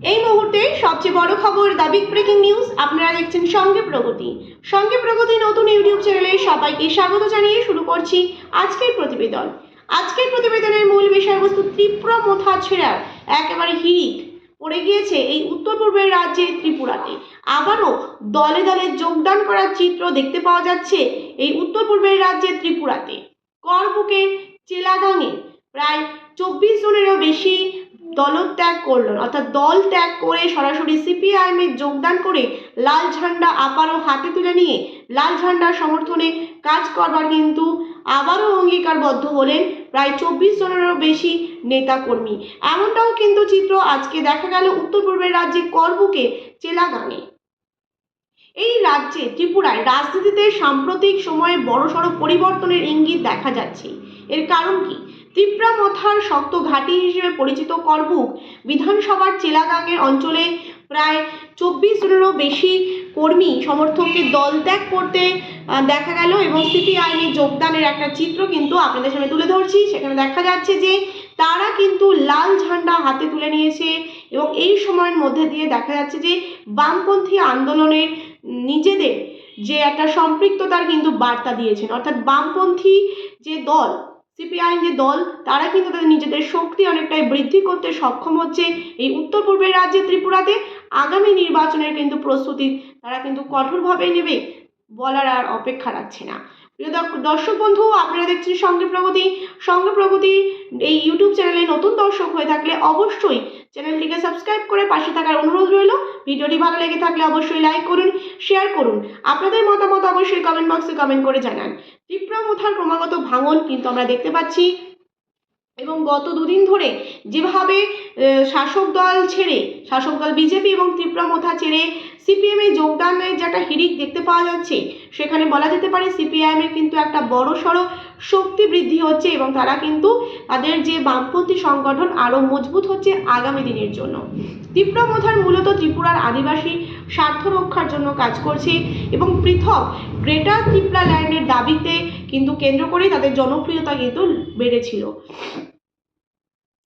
এই মুহূর্তে সবচেয়ে বড় খবর দ্য বিগ ব্রেকিং নিউজ আপনারা দেখছেন সঙ্গে প্রগতি। সঙ্গে প্রগতি নতুন ইউটিউব চ্যানেলে সবাইকে স্বাগত জানিয়ে শুরু করছি আজকের প্রতিবেদন। আজকের প্রতিবেদনের মূল বিষয়বস্তু তীব্র মোথা ছেড়া একেবারে হিরিক পড়ে গিয়েছে এই উত্তর পূর্বের রাজ্যে ত্রিপুরাতে। আবারও দলে দলে যোগদান করার চিত্র দেখতে পাওয়া যাচ্ছে এই উত্তর পূর্বের রাজ্যে ত্রিপুরাতে। করবুকে চেলাগাঙে প্রায় চব্বিশ জনেরও বেশি দলত্যাগ করলেন। অর্থাৎ দল ত্যাগ করে সরাসরি সিপিআইএমে যোগদান করে লাল ঝান্ডা আবারও হাতে তুলে নিয়ে লাল ঝান্ডার সমর্থনে কাজ করবার কিন্তু আবারও অঙ্গীকারবদ্ধ হলেন প্রায় চব্বিশ জনেরও বেশি নেতাকর্মী। এমনটাও কিন্তু চিত্র আজকে দেখা গেল উত্তর পূর্বের রাজ্যে করবুকে চেলাগাঙে এই রাজ্যে ত্রিপুরায় রাজনীতিতে সাম্প্রতিক সময়ে বড়সড় পরিবর্তনের ইঙ্গিত দেখা যাচ্ছে। এর কারণ কি? ত্রিপুরা মথার শক্ত ঘাঁটি হিসেবে পরিচিত করবুক বিধানসভার চেলাগাঙের অঞ্চলে প্রায় চব্বিশ জনেরও বেশি কর্মী সমর্থককে দল ত্যাগ করতে দেখা গেল এবং সিপিআইএমে যোগদানের একটা চিত্র কিন্তু আপনাদের সামনে তুলে ধরছি। সেখানে দেখা যাচ্ছে যে তারা কিন্তু লাল ঝান্ডা হাতে তুলে নিয়েছে এবং এই সময়ের মধ্যে দিয়ে দেখা যাচ্ছে যে বামপন্থী আন্দোলনের নিজেদের যে একটা সম্পৃক্ততার কিন্তু বার্তা দিয়েছেন। অর্থাৎ বামপন্থী যে দল সিপিআইএম যে দল, তারা কিন্তু তাদের নিজেদের শক্তি অনেকটাই বৃদ্ধি করতে সক্ষম হচ্ছে এই উত্তর পূর্বের রাজ্যে ত্রিপুরাতে। আগামী নির্বাচনের কিন্তু প্রস্তুতি তারা কিন্তু কঠোরভাবে নেবে বলার আর অপেক্ষা রাখছে না। প্রিয় দর্শক- দর্শক বন্ধু, আপনারা দেখছেন সঙ্গে প্রগতি। সঙ্গে প্রগতি এই ইউটিউব চ্যানেলে নতুন দর্শক হয়ে থাকলে অবশ্যই চ্যানেলটিকে সাবস্ক্রাইব করে পাশে থাকার অনুরোধ রইল। ভিডিওটি ভালো লেগে থাকলে অবশ্যই লাইক করুন, শেয়ার করুন। আপনাদের মতামত অবশ্যই কমেন্ট বক্সে কমেন্ট করে জানান। ত্রিপুরা মুথার ক্রমাগত ভাঙন কিন্তু আমরা দেখতে পাচ্ছি। এবং গত দুদিন ধরে যেভাবে শাসক দল ছেড়ে, শাসক দল বিজেপি এবং ত্রিপুরা মোথা ছেড়ে সিপিএমে যোগদানের একটা হিড়িক দেখতে পাওয়া যাচ্ছে, সেখানে বলা যেতে পারে সিপিআইএমের কিন্তু একটা বড় সড়ো শক্তি বৃদ্ধি হচ্ছে এবং তারা কিন্তু তাদের যে বামপন্থী সংগঠন আরও মজবুত হচ্ছে আগামী দিনের জন্য। তীব্রমথার মূলত ত্রিপুরার আদিবাসী স্বার্থ রক্ষার জন্য কাজ করছে এবং পৃথক গ্রেটার ত্রিপুরা ল্যান্ডের দাবিতে কিন্তু কেন্দ্র করে তাদের জনপ্রিয়তা কিন্তু বেড়েছিল।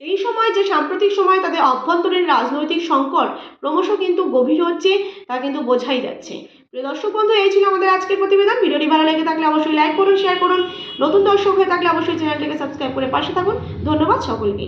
এই সময় যে সাম্প্রতিক সময় তাদের অভ্যন্তরীণ রাজনৈতিক সংকট ক্রমশ কিন্তু গভীর হচ্ছে, তা কিন্তু বোঝাই যাচ্ছে। প্রিয় দর্শক বন্ধু, এই ছিল আমাদের আজকের প্রতিবেদন। ভিডিওটি ভালো লেগে থাকলে অবশ্যই লাইক করুন শেয়ার করুন। নতুন দর্শক হয়ে থাকলে অবশ্যই চ্যানেলটিকে সাবস্ক্রাইব করে পাশে থাকুন। ধন্যবাদ সকলকে।